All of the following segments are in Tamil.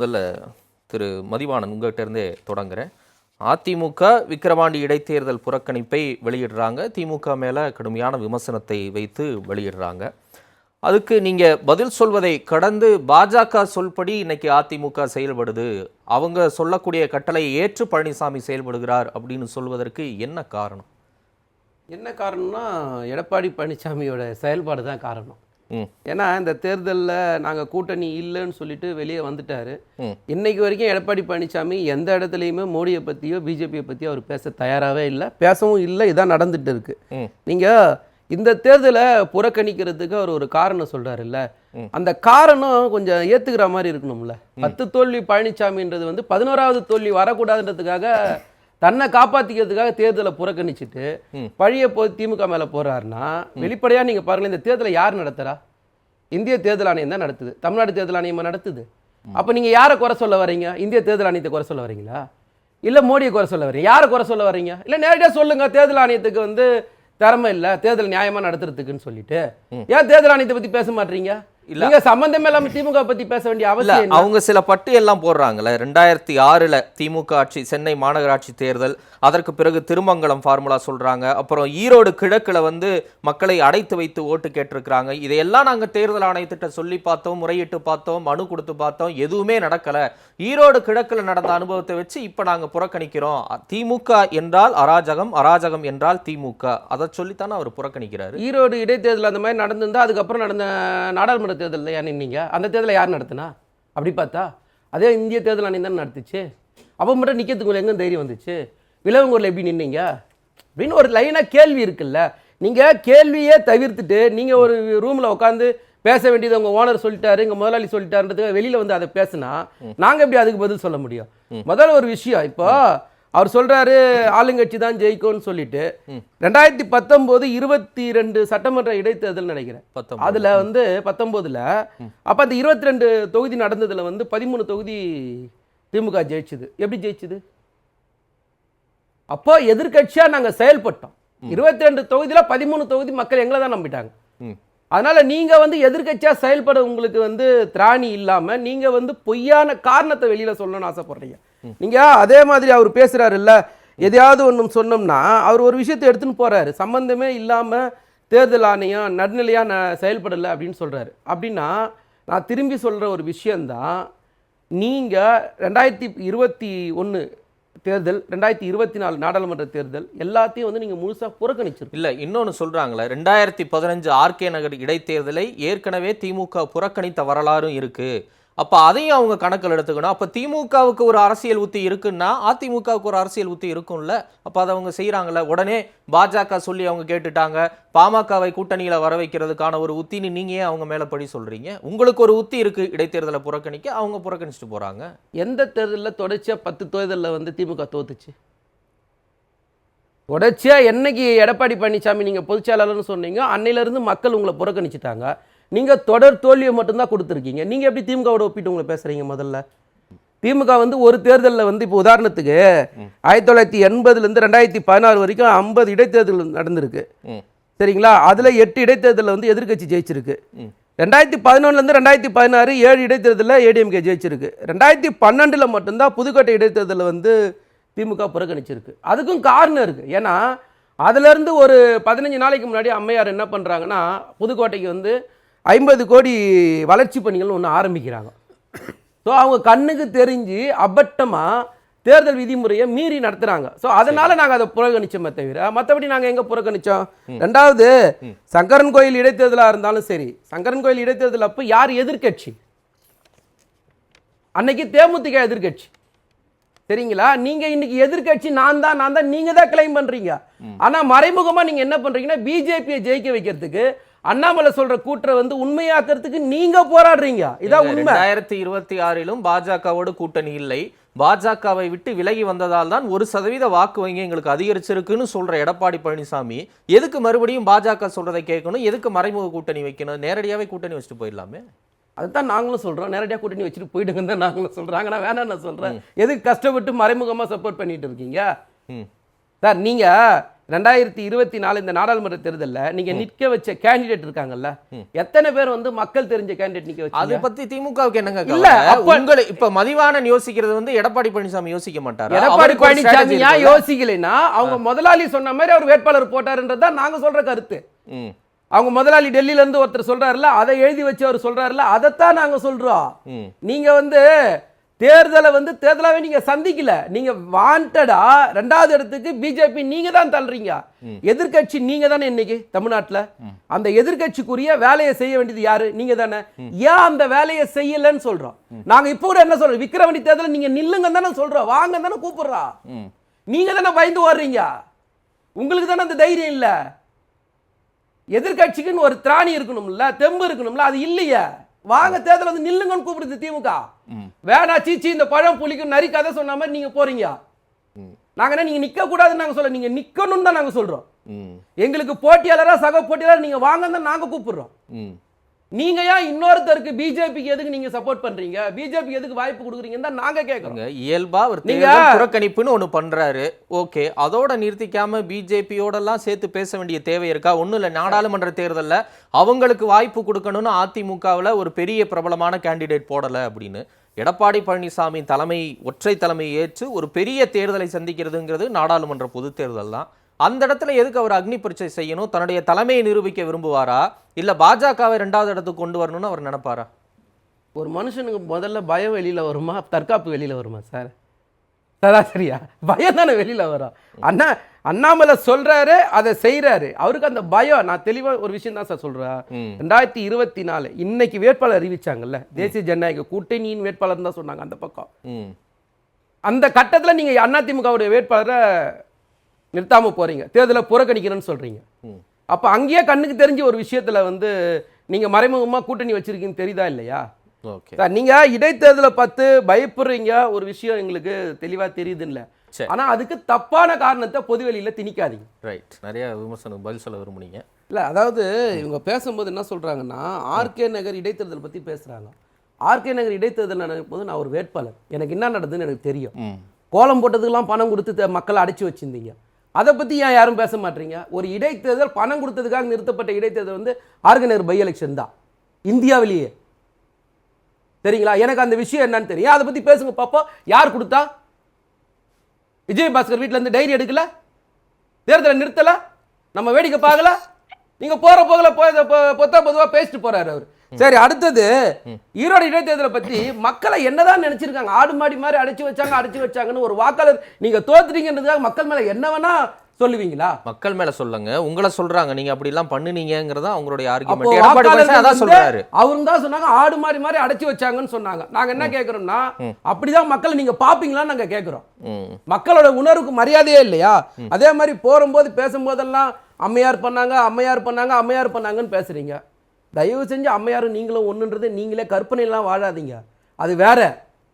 முதல்ல திரு மதிவாணன் உங்கள்கிட்ட இருந்தே தொடங்குறேன். அதிமுக விக்கிரவாண்டி இடைத்தேர்தல் புறக்கணிப்பை வெளியிடுறாங்க. திமுக மேலே கடுமையான விமர்சனத்தை வைத்து வெளியிடுறாங்க. அதுக்கு நீங்கள் பதில் சொல்வதை கடந்து பாஜக சொல்படி இன்னைக்கு அதிமுக செயல்படுது. அவங்க சொல்லக்கூடிய கட்டளையை ஏற்று பழனிசாமி செயல்படுகிறார் அப்படின்னு சொல்வதற்கு என்ன காரணம்? என்ன காரணம்னா எடப்பாடி பழனிசாமியோட செயல்பாடு தான் காரணம். ஏன்னா இந்த தேர்தலில் நாங்கள் கூட்டணி இல்லைன்னு சொல்லிட்டு வெளியே வந்துட்டாரு. இன்னைக்கு வரைக்கும் எடப்பாடி பழனிசாமி எந்த இடத்துலையுமே மோடியை பற்றியோ பிஜேபியை பற்றியோ அவர் பேச தயாராகவே இல்லை. பேசவும் இல்லை இதான் நடந்துட்டு இருக்கு. நீங்கள் இந்த தேர்தலை புறக்கணிக்கிறதுக்கு அவர் ஒரு காரணம் சொல்றாருல்ல. அந்த காரணம் கொஞ்சம் ஏத்துக்கிற மாதிரி இருக்கணும்ல. பத்து தோல்வி பழனிசாமின்றது வந்து பதினோராவது தோல்வி வரக்கூடாதுன்றதுக்காக தன்னை காப்பாத்திக்கிறதுக்காக தேர்தலை புறக்கணிச்சிட்டு பழிய போய் திமுக மேல போறாருன்னா வெளிப்படையா நீங்க பாருங்க இந்த தேர்தலை யார் நடத்துறா? இந்திய தேர்தல் ஆணையம் தான் நடத்துது. தமிழ்நாடு தேர்தல் ஆணையமா நடத்துது? அப்ப நீங்க யாரை குறை சொல்ல வரீங்க? இந்திய தேர்தல் ஆணையத்தை குறை சொல்ல வரீங்களா? இல்ல மோடியை குறை சொல்ல வரீங்க? யாரை குறை சொல்ல வரீங்க? இல்ல நேரடியா சொல்லுங்க தேர்தல் ஆணையத்துக்கு வந்து திறமை இல்ல தேர்தல் நியாயமா நடத்துறதுக்குன்னு சொல்லிட்டு. ஏன் தேர்தல் ஆணையத்தை பத்தி பேச மாட்டீங்க? இல்ல. சம்பந்தமே இல்லாம திமுக பத்தி பேச வேண்டிய அவசியம்? அவங்க சில பட்டு எல்லாம் போடுறாங்கல்ல. ரெண்டாயிரத்தி ஆறுல திமுக ஆட்சி சென்னை மாநகராட்சி தேர்தல் அதற்கு பிறகு திருமங்கலம் ஃபார்முலா சொல்றாங்க. அப்புறம் ஈரோடு கிழக்குல வந்து மக்களை அடைத்து வைத்து ஓட்டு கேட்டிருக்கிறாங்க. இதையெல்லாம் நாங்க தேர்தல் ஆணையத்திட்ட சொல்லி பார்த்தோம் முறையிட்டு பார்த்தோம் மனு கொடுத்து பார்த்தோம். எதுவுமே நடக்கல. ஈரோடு கிழக்குல நடந்த அனுபவத்தை வச்சு இப்ப நாங்க புறக்கணிக்கிறோம். திமுக என்றால் அராஜகம் அராஜகம் என்றால் திமுக. அதை சொல்லித்தானே அவர் புறக்கணிக்கிறாரு. ஈரோடு இடைத்தேர்தல் அந்த மாதிரி நடந்திருந்தா அதுக்கப்புறம் நடந்த நாடாளுமன்ற தேர்தலில் ஏன் நின்னீங்க? அந்த தேர்தலை யார் நடத்துனா? அப்படி பார்த்தா அதே இந்திய தேர்தல் ஆணையம் தான் நடத்துச்சு. அப்போ மட்டும் நிற்கிறதுக்கு எங்கே தைரியம் வந்துச்சு. விலவங்கூரில் எப்படி நின்னீங்க? அப்படின்னு ஒரு லைனாக கேள்வி இருக்குல்ல. நீங்கள் கேள்வியே தவிர்த்துட்டு நீங்கள் ஒரு ரூமில் உட்காந்து பேச வேண்டியது உங்கள் ஓனர் சொல்லிட்டாரு எங்கள் முதலாளி சொல்லிட்டாருன்றதுக்கு வெளியில் வந்து அதை பேசுனா நாங்கள் எப்படி அதுக்கு பதில் சொல்ல முடியும்? முதல்ல ஒரு விஷயம் இப்போ அவர் சொல்றாரு ஆளுங்கட்சி தான் ஜெயிக்கும்னு சொல்லிட்டு. ரெண்டாயிரத்தி பத்தொம்போது இருபத்தி ரெண்டு சட்டமன்ற இடைத்தேர்தல் நினைக்கிறேன் பத்தொன்பது. அதுல வந்து பத்தொம்போதுல அப்ப அந்த இருபத்தி ரெண்டு தொகுதி நடந்ததுல வந்து பதிமூணு தொகுதி திமுக ஜெயிச்சுது. எப்படி ஜெயிச்சுது? அப்போ எதிர்க்கட்சியா நாங்க செயல்பட்டோம். இருபத்தி ரெண்டு தொகுதியில பதிமூணு தொகுதி மக்கள் எங்களை தான் நம்பிட்டாங்க. அதனால நீங்க வந்து எதிர்க்கட்சியா செயல்பட உங்களுக்கு வந்து திராணி இல்லாம நீங்க வந்து பொய்யான காரணத்தை வெளியில சொல்லணும்னு ஆசைப்படுறீங்க. நீங்க அதே மாதிரி அவர் பேசுறாரு இல்ல எதையாவது ஒன்று சொன்னோம்னா அவர் ஒரு விஷயத்தை எடுத்துன்னு போறாரு. சம்பந்தமே இல்லாம தேர்தல் ஆணையம் நடுநிலையா நான் செயல்படலை அப்படின்னு சொல்றாரு. அப்படின்னா நான் திரும்பி சொல்ற ஒரு விஷயம்தான் நீங்க ரெண்டாயிரத்தி இருபத்தி ஒன்று தேர்தல் ரெண்டாயிரத்தி இருபத்தி நாலு நாடாளுமன்ற தேர்தல் எல்லாத்தையும் வந்து நீங்கள் முழுசாக புறக்கணிச்சிருக்கு இல்லை இன்னொன்று சொல்கிறாங்களே ரெண்டாயிரத்தி பதினஞ்சு ஆர்கே நகர் இடைத்தேர்தலை ஏற்கனவே திமுக புறக்கணித்த வரலாறும் இருக்குது அப்போ அதையும் அவங்க கணக்கில் எடுத்துக்கணும். அப்போ திமுகவுக்கு ஒரு அரசியல் உத்தி இருக்குன்னா அதிமுகவுக்கு ஒரு அரசியல் உத்தி இருக்கும்ல. அப்போ அதை அவங்க செய்கிறாங்கள உடனே பாஜக சொல்லி அவங்க கேட்டுட்டாங்க. பாமகவை கூட்டணியில் வர வைக்கிறதுக்கான ஒரு உத்தின்னு நீங்கள் ஏன் அவங்க மேலே படி சொல்கிறீங்க உங்களுக்கு ஒரு உத்தி இருக்குது இடைத்தேர்தலை புறக்கணிக்க அவங்க புறக்கணிச்சுட்டு போகிறாங்க எந்த தேர்தலில் தொடர்ச்சியாக பத்து தேர்தலில் வந்து திமுக தோத்துச்சு? தொடர்ச்சியாக என்னைக்கு எடப்பாடி பழனிசாமி நீங்கள் பொதுச்செயலாளர்னு சொன்னீங்க அன்னையிலேருந்து மக்கள் உங்களை புறக்கணிச்சிட்டாங்க. நீங்கள் தொடர் தோல்வியை மட்டும்தான் கொடுத்துருக்கீங்க. நீங்கள் எப்படி திமுகவோட ஒப்பிட்டு உங்களை பேசுகிறீங்க முதல்ல? திமுக வந்து ஒரு தேர்தலில் வந்து இப்போ உதாரணத்துக்கு ஆயிரத்தி தொள்ளாயிரத்தி எண்பதுலேருந்து ரெண்டாயிரத்தி பதினாறு வரைக்கும் ஐம்பது இடைத்தேர்தல் நடந்திருக்கு. சரிங்களா? அதில் எட்டு இடைத்தேர்தலில் வந்து எதிர்க்கட்சி ஜெயிச்சிருக்கு. ரெண்டாயிரத்தி பதினொன்றுலேருந்து ரெண்டாயிரத்தி பதினாறு ஏழு இடைத்தேர்தலில் ஏடிஎம்கே ஜெயிச்சிருக்கு. ரெண்டாயிரத்தி பன்னெண்டில் மட்டும்தான் புதுக்கோட்டை இடைத்தேர்தலில் வந்து திமுக புறக்கணிச்சிருக்கு. அதுக்கும் காரணம் இருக்குது ஏன்னா அதுலேருந்து ஒரு பதினஞ்சு நாளைக்கு முன்னாடி அம்மையார் என்ன பண்ணுறாங்கன்னா புதுக்கோட்டைக்கு வந்து ஐம்பது கோடி வளர்ச்சி பணிகள் ஒன்று ஆரம்பிக்கிறாங்க. ஸோ அவங்க கண்ணுக்கு தெரிஞ்சு அபட்டமாக தேர்தல் விதிமுறையை மீறி நடத்துறாங்க. ஸோ அதனால நாங்கள் அதை புறக்கணிச்சோமே தவிர மற்றபடி நாங்கள் எங்கே புறக்கணிச்சோம்? ரெண்டாவது சங்கரன் கோயில் இடைத்தேர்தலாக இருந்தாலும் சரி சங்கரன் கோயில் இடைத்தேர்தல் அப்போ யார் எதிர்க்கட்சி? அன்னைக்கு தேமுதிக எதிர்க்கட்சி. சரிங்களா? நீங்க இன்னைக்கு எதிர்க்கட்சி நான் தான் நான் தான் நீங்க தான் கிளைம் பண்றீங்க. ஆனா மறைமுகமா நீங்க என்ன பண்றீங்கன்னா பிஜேபியை ஜெயிக்க வைக்கிறதுக்கு அண்ணாமலை சொல்ற கூற்றை வந்து உண்மையாக்குறதுக்கு நீங்க போராடுறீங்க. இதான் உண்மை. ரெண்டாயிரத்தி இருபத்தி ஆறிலும் பாஜகவோடு கூட்டணி இல்லை. பாஜகவை விட்டு விலகி வந்ததால் தான் ஒரு சதவீத வாக்கு வங்கி எங்களுக்கு அதிகரிச்சிருக்குன்னு சொல்ற எடப்பாடி பழனிசாமி எதுக்கு மறுபடியும் பாஜக சொல்றதை கேட்கணும் எதுக்கு மறைமுக கூட்டணி வைக்கணும் நேரடியாவே கூட்டணி வச்சுட்டு போயிடலாமே? அதுதான் நாங்களும் சொல்றோம். நேரடியாக கூட்டணி வச்சுட்டு போயிடுங்கன்னு தான் நாங்களும் சொல்றாங்க நான் வேணாம் நான் சொல்றேன்? எதுக்கு கஷ்டப்பட்டு மறைமுகமா சப்போர்ட் பண்ணிட்டு இருக்கீங்க? சார் நீங்க ரெண்டாயிரத்தி இருபத்தி நாலு இந்த நாடாளுமன்ற தேர்தல்ல நீங்க நிக்க வச்ச கேண்டிடேட் இருக்காங்கல்ல எத்தனை பேர் வந்து மக்கள் தெரிஞ்ச கேண்டிடேட் நிக்க அது வச்சீங்க பத்தி திமுகவுக்கு என்னங்க இல்ல, உங்களை இப்ப மதிவாணன் யோசிக்கிறது வந்து எடப்பாடி பழனிசாமி யோசிக்க மாட்டாரா? எடப்பாடி பழனிசாமி? யோசிக்கலைன்னா அவங்க முதலாளி சொன்ன மாதிரி அவர் வேட்பாளர் போட்டாருன்றது தான் நாங்க சொல்ற கருத்து. அவங்க முதலாளி டெல்லியில இருந்து ஒருத்தர் சொல்றாருல அதை எழுதி வச்சு அவர் சொல்றாருல அதைத்தான் நாங்க சொல்றோம். நீங்க வந்து தேர்தலை வந்து தேர்தலாவே நீங்க சந்திக்கல. நீங்க வாண்டடா ரெண்டாவது இடத்துக்கு பிஜேபி நீங்க தான் தள்ளுறீங்க. எதிர்க்கட்சி நீங்க தானே இன்னைக்கு தமிழ்நாட்டுல? அந்த எதிர்க்கட்சிக்குரிய வேலையை செய்ய வேண்டியது யாரு? நீங்க தானே. ஏன் அந்த வேலையை செய்யலன்னு சொல்றோம். நாங்க இப்போ கூட என்ன சொல்றோம்? விக்கிரவாண்டி தேர்தல் நீங்க நில்லுங்க தானே சொல்றோம். வாங்க தானே கூப்பிடுறா. ம். நீங்க தானே பயந்து வர்றீங்க உங்களுக்கு தானே அந்த தைரியம் இல்ல. எதிர்க்கட்சிக்குன்னு ஒரு திராணி இருக்கணும்ல தெம்பு இருக்கணும்ல அது இல்லையே. வாங்க தேர்தல் வந்து நில்லுங்கன்னு கூப்பிடுது திமுக. வேணா சீச்சி இந்த பழம் புளிக்கும் நரி கதை சொன்ன மாதிரி நீங்க போறீங்க. நாங்க என்ன நீங்க நிக்க கூடாதுன்னு நாங்க சொல்ல நீங்க நிக்கணும்னு தான் நாங்க சொல்றோம். எங்களுக்கு போட்டியாளரா சக போட்டியாளர் நீங்க வாங்க தான் நாங்க கூப்பிடுறோம். நீங்க ஏன் இன்னொருத்தருக்கு பிஜேபிக்கு எதுக்கு நீங்க சப்போர்ட் பண்றீங்க? பிஜேபி எதுக்கு வாய்ப்பு கொடுக்குறீங்கன்னு தான் நாங்க கேட்கறோம் பாருங்க, இயல்பா அவர் நீங்க- புறக்கணிப்புன்னு ஒண்ணு பண்றாரு. ஓகே அதோட நிறுத்திக்காம பிஜேபியோட எல்லாம் சேர்த்து பேச வேண்டிய தேவை இருக்கா? ஒண்ணும் இல்ல நாடாளுமன்ற தேர்தல்ல அவங்களுக்கு வாய்ப்பு கொடுக்கணும்னு அதிமுகவுல ஒரு பெரிய பிரபலமான கேண்டிடேட் போடல அப்படின்னு எடப்பாடி பழனிசாமி தலைமை ஒற்றை தலைமை ஏற்று ஒரு பெரிய தேர்தலை சந்திக்கிறதுங்கிறது நாடாளுமன்ற பொது தேர்தல் தான் அந்த இடத்துல எதுக்கு அவர் அக்னி பரீட்சை செய்யணும்? தன்னுடைய தலைமையை நிரூபிக்க விரும்புவாரா? இல்ல பாஜகவை ரெண்டாவது இடத்துக்கு கொண்டு வரணும்னு அவர் நினைப்பாரா? ஒரு மனுஷனுக்கு முதல்ல பயம் வெளியில வருமா? தற்காப்பு வெளியில வருமா சார்? சராசரியா? பயம் தானே வெளியில வரும். அண்ணா அண்ணாமலை சொல்றாரு அதை செய்றாரு. அவருக்கு அந்த பயம் நான் தெளிவா ஒரு விஷயம் தான் சார் சொல்றேன். ம். ரெண்டாயிரத்தி இருபத்தி நாலு இன்னைக்கு வேட்பாளர் அறிவிச்சாங்கல்ல? தேசிய ஜனநாயக கூட்டணியின் வேட்பாளர் தான் சொன்னாங்க அந்த பக்கம். அந்த கட்டத்துல நீங்க அதிமுகவுடைய வேட்பாளரை நிறுத்தாம போறீங்க. தேர்தலை புறக்கணிக்கணும்னு சொல்றீங்க. ம். அப்ப அங்கேயே கண்ணுக்கு தெரிஞ்ச ஒரு விஷயத்துல வந்து நீங்க மறைமுகமா கூட்டணி வச்சிருக்கீங்கன்னு தெரியுதா இல்லையா? சார் நீங்க இடைத்தேர்தலை பார்த்து பயப்படுறீங்க ஒரு விஷயம் எங்களுக்கு தெளிவா தெரியுதுல்ல. சரி. ஆனா அதுக்கு தப்பான காரணத்தை பொதுவெளியில திணிக்காதீங்க. ரைட் நிறைய விமர்சனம் பதில் சொல்ல விரும்புனீங்க. இல்ல அதாவது இவங்க பேசும்போது என்ன சொல்றாங்கன்னா ஆர்கே நகர் இடைத்தேர்தல் பத்தி பேசுறாங்க. ஆர்கே நகர் இடைத்தேர்தல் நடக்கும் போது நான் ஒரு வேட்பாளர். எனக்கு என்ன நடந்ததுன்னு எனக்கு தெரியும். கோலம் போட்டதுக்கெல்லாம் பணம் கொடுத்து மக்களை அடைச்சி வச்சிருந்தீங்க. அதை பற்றி ஏன் யாரும் பேச மாட்டீங்க? ஒரு இடைத்தேர்தல் பணம் கொடுத்ததுக்காக நிறுத்தப்பட்ட இடைத்தேர்தல் வந்து ஆர்கே பை எலெக்ஷன் தான். இந்தியாவிலேயே. சரிங்களா எனக்கு அந்த விஷயம் என்னன்னு தெரியும். அதை பற்றி பேசுங்க பார்ப்போம் யார் கொடுத்தா? விஜய் பாஸ்கர் இருந்து டைரி எடுக்கல? தேர்தலை நிறுத்தலை? நம்ம வேடிக்கை பார்க்கல? நீங்க போற போகல போய் பொத்தா பொதுவா பேசிட்டு போறாரு அவர். சரி அடுத்தது ஈரோடு இடைத்தேர்தலை பத்தி மக்களை என்னதான் நினைச்சிருக்காங்க? ஆடு மாடி மாதிரி அடைச்சு வச்சாங்க அடைச்சு வச்சாங்கன்னு ஒரு வாக்காளர் நீங்க தோத்துட்டீங்கன்றதுக்காக மக்கள் மேல என்ன வேணா சொல்லுவீங்களா? மக்கள் மேல சொல்லுங்க. உங்களை சொல்றாங்க. நீங்க அப்படி எல்லாம் பண்ணுனீங்கங்கறத அவங்களுடைய ஆர்குமெண்ட் அதான் சொல்றாரு. அவரும் தான் சொன்னாங்க ஆடு மாறி மாதிரி அடைச்சு வச்சாங்கன்னு சொன்னாங்க. நாங்க என்ன கேக்குறோம்னா அப்படிதான் மக்களை நீங்க பாப்பீங்களான்னு நாங்க கேக்குறோம். மக்களோட உணர்வுக்கு மரியாதையே இல்லையா? அதே மாதிரி போகும்போது பேசும்போதெல்லாம் அம்மையார் பண்ணாங்க அம்மையார் பண்ணாங்க அம்மையார் பண்ணாங்கன்னு பேசுறீங்க. தயவு செஞ்சு அம்மையாரும் நீங்களும் ஒண்ணுன்றது நீங்களே கற்பனையெல்லாம் வாழாதீங்க. அது வேற.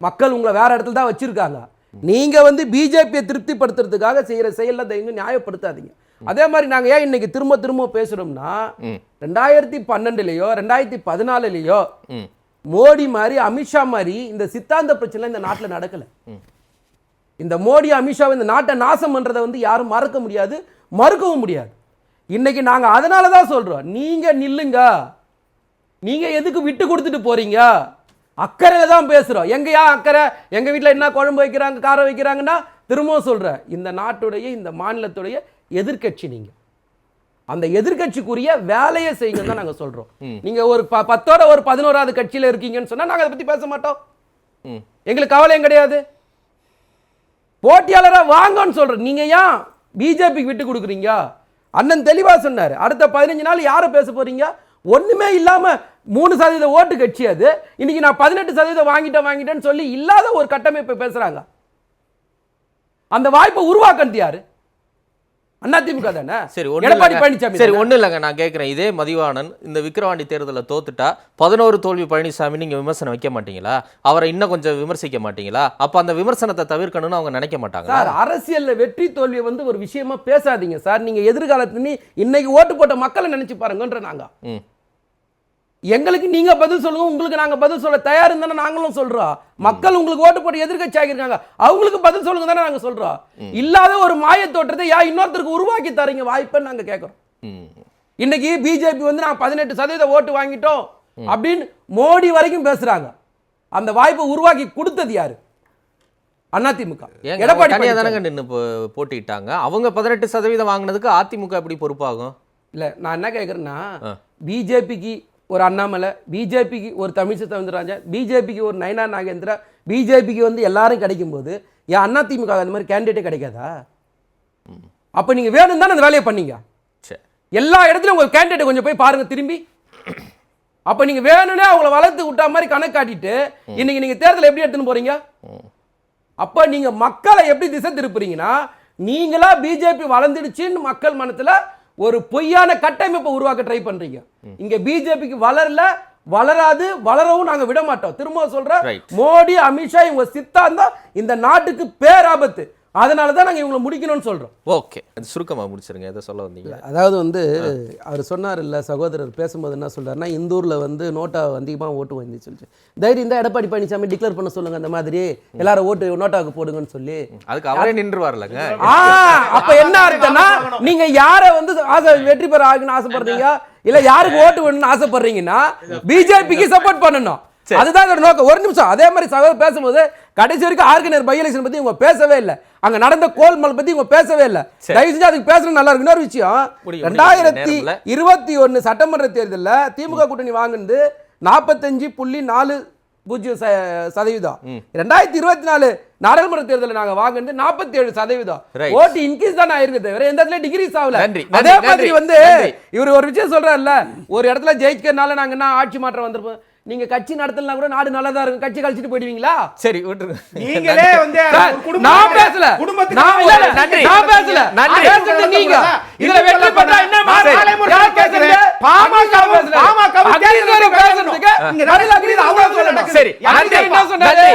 மக்கள் உங்களை வேற இடத்துல தான் வச்சிருக்காங்க. நீங்க வந்து பிஜேபியை திருப்திப்படுத்துறதுக்காக செய்யற செயல்ல தயவு நியாயப்படுத்தாதீங்க. அதே மாதிரி நாங்க ஏன் இன்னைக்கு திரும்ப திரும்ப பேசுறோம்னா ம். ரெண்டாயிரத்தி பன்னெண்டுலயோ ரெண்டாயிரத்தி பதினாலுலயோ மோடி மாதிரி அமித்ஷா மாதிரி இந்த சித்தாந்த பிரச்சனை இந்த நாட்டுல நடக்கல. இந்த மோடி அமித்ஷா இந்த நாட்டை நாசம் பண்றதை வந்து யாரும் மறக்க முடியாது மறுக்கவும் முடியாது. இன்னைக்கு நாங்க அதனால தான் சொல்றோம். நீங்க நில்லுங்க. நீங்க எதுக்கு விட்டு கொடுத்துட்டு போறீங்க? அக்கறையில தான் பேசுறோம். எங்கயா அக்கறை? எங்க வீட்ல என்ன குழம்பு வைக்கிறாங்க காரம் வைக்கிறாங்கன்னா திரும்பவும் சொல்றேன். இந்த நாட்டுடைய இந்த மாநிலத்துடைய எதிர்க்கட்சி நீங்க. அந்த எதிர்க்கட்சிக்குரிய வேலையை செய்யுங்க தான் நாங்க சொல்றோம். நீங்க ஒரு ப- பத்தோட ஒரு பதினோராவது கட்சியில இருக்கீங்கன்னு சொன்னா நாங்க அதை பத்தி பேச மாட்டோம். எங்களுக்கு கவலையும் கிடையாது. போட்டியாளரா வாங்கன்னு சொல்றேன் நீங்க ஏன் பிஜேபிக்கு விட்டு கொடுக்குறீங்க? அண்ணன் தெளிவாக சொன்னார். அடுத்த பதினஞ்சு நாள் யாரை பேச போறீங்க? ஒன்றுமே இல்லாமல் மூணு சதவீத ஓட்டு கட்சி அது. இன்னைக்கு நான் பதினெட்டு சதவீதம் வாங்கிட்டேன் வாங்கிட்டேன்னு சொல்லி இல்லாத ஒரு கட்டமைப்பை பேசுகிறாங்க அந்த வாய்ப்பை உருவாக்குறது யாரு? அதிமுக தானே? சரி எடப்பாடி. பழனிசாமி சரி? ஒண்ணு இல்லைங்க நான் கேட்கிறேன் இதே மதிவாணன் இந்த விக்கிரவாண்டி தேர்தலில் தோத்துட்டா பதினோரு தோல்வி பழனிசாமி நீங்க விமர்சனம் வைக்க மாட்டீங்களா? அவரை இன்னும் கொஞ்சம் விமர்சிக்க மாட்டீங்களா? அப்ப அந்த விமர்சனத்தை தவிர்க்கணும்னு அவங்க நினைக்க மாட்டாங்களா? சார் அரசியல்ல வெற்றி தோல்வியை வந்து ஒரு விஷயமா பேசாதீங்க சார். நீங்க எதிர்காலத்துல நீ இன்னைக்கு ஓட்டு போட்ட மக்களை நினைச்சு பாருங்கன்ற நாங்க. ம். எங்களுக்கு நீங்க பதில் சொல்லுங்க உங்களுக்கு நாங்க பதில் சொல்ல தயார் தானே நாங்களும் சொல்றோம். மக்கள் உங்களுக்கு ஓட்டு போட்டு எதிர்க்கட்சி ஆகியிருக்காங்க. அவங்களுக்கு பதில் சொல்லுங்க தானே நாங்க சொல்றோம். இல்லாத ஒரு மாய தோற்றத்தை யா இன்னொருத்தருக்கு உருவாக்கி தரீங்க வாய்ப்புன்னு நாங்க கேட்கறோம். இன்னைக்கு பிஜேபி வந்து நாங்க பதினெட்டு சதவீத ஓட்டு வாங்கிட்டோம் அப்படின்னு மோடி வரைக்கும் பேசுறாங்க. அந்த வாய்ப்பை உருவாக்கி கொடுத்தது யாரு? அதிமுக. எடப்பாடி தனியா பழனிசாமி. தானங்க நின்று போட்டிட்டாங்க. அவங்க பதினெட்டு சதவீதம் வாங்கினதுக்கு அதிமுக எப்படி பொறுப்பாகும்? இல்ல நான் என்ன கேட்குறேன்னா. பிஜேபிக்கு ஒரு அண்ணாமலை பிஜேபிக்கு ஒரு தமிழிசை சவுந்தரராஜன் பிஜேபிக்கு ஒரு நயனா நாகேந்திரா பிஜேபிக்கு வந்து எல்லாரும் கிடைக்கும்போது ஏன் அதிமுக அந்த மாதிரி கேண்டிடேட்டே கிடைக்காதா? அப்ப நீங்க வேணும் தானே அந்த வேலையை பண்ணீங்க. எல்லா இடத்துலயும் உங்க கேண்டிடேட் கொஞ்சம் போய் பாருங்க திரும்பி. அப்ப நீங்க வேணும்னே அவங்கள வளர்த்து விட்டா மாதிரி கணக்கு காட்டிட்டு இன்னைக்கு நீங்க தேர்தல் எப்படி எடுத்துன்னு போறீங்க. அப்ப நீங்க மக்களை எப்படி திசை திருப்புறீங்கன்னா நீங்களா பிஜேபி வளர்ந்துடுச்சுன்னு மக்கள் மனத்துல ஒரு பொய்யான கட்டமைப்பை உருவாக்க ட்ரை பண்றீங்க. இங்க பிஜேபிக்கு வளரல வளராது வளரவும் நாங்க விட மாட்டோம் திரும்ப Right. மோடி அமித்ஷா இவங்க சித்தாந்தம் இந்த நாட்டுக்கு பேராபத்து. அதனால தான் நாங்க இவங்களை முடிக்கணும்னு சொல்றோம். ஓகே. அது சுருக்கமா முடிச்சிருங்க எதை சொல்ல வந்தீங்க? அதாவது வந்து அவர் சொன்னார் இல்ல சகோதரர் பேசும்போது என்ன சொல்றாருன்னா இந்தூர்ல வந்து நோட்டா அதிகமாக ஓட்டு வந்து சொல்லிச்சு தைரியம் தான் எடப்பாடி பழனிசாமி டிக்ளேர் பண்ண சொல்லுங்க அந்த மாதிரி. எல்லாரும் ஓட்டு நோட்டாவுக்கு போடுங்கன்னு சொல்லி. அதுக்கு அவரே நின்று வரலங்க ஆ அப்ப என்ன அர்த்தம்னா நீங்க யார வந்து ஆசை வெற்றி பெற ஆகணும்னு ஆசைப்படுறீங்க இல்ல யாருக்கு ஓட்டு வேணும்னு ஆசைப்படுறீங்கன்னா பிஜேபிக்கு சப்போர்ட் பண்ணணும். அதுதான் நோக்கம். ஒரு நிமிஷம் அதே மாதிரி சகோதரர் பேசும்போது கடைசி வரைக்கும் ஆர்கனைசர் பை எலெக்ஷன் பத்தி இவங்க பேசவே இல்லை. அங்க நடந்த கோல்மல் பத்தி இவங்க பேசவே இல்லை. தயவு செஞ்சு அதுக்கு பேசுறது நல்லா இருக்கு இன்னொரு விஷயம். ரெண்டாயிரத்தி. இருபத்தி ஒன்னு சட்டமன்ற தேர்தல்ல திமுக கூட்டணி வாங்குனது நாற்பத்தஞ்சு புள்ளி நாலு பூஜ்ஜியம் சதவீதம். ரெண்டாயிரத்தி இருபத்தி நாலு நாடாளுமன்ற தேர்தலில் நாங்க வாங்குனது நாற்பத்தி ஏழு சதவீதம். ஓட்டு இன்க்ரீஸ் தான் ஆயிருக்கு தவிர எந்த இடத்துல டிகிரிஸ் ஆகல. அதே மாதிரி வந்து. இவர் ஒரு விஷயம் சொல்றாருல்ல ஒரு இடத்துல ஜெயிக்கிறதுனால நாங்க என்ன ஆட்சி மாற்றம் வந்திருப்போம்? நீங்க கட்சி நடத்தலாம் கூட நாடு நல்லா தான் இருக்கும் கட்சி கழிச்சிட்டு போயிடுவீங்களா சரி விட்டுருங்க நீங்களே வந்து சார், ஒரு குடும்பம் நான் பேசல குடும்பத்துக்கு நான் இல்ல, நன்றி. நான் பேசல நன்றி. பேசுறது நீங்க இதுல வெற்றி பெற்றா என்ன யார். பேசுறது? பாமக. பாமக பேசுறதுக்கு இங்க இந்திய அவ்வளவு சொல்லணும். நடக்குது. சரி யார் நன்றி என்ன சொன்னாரு? நன்றி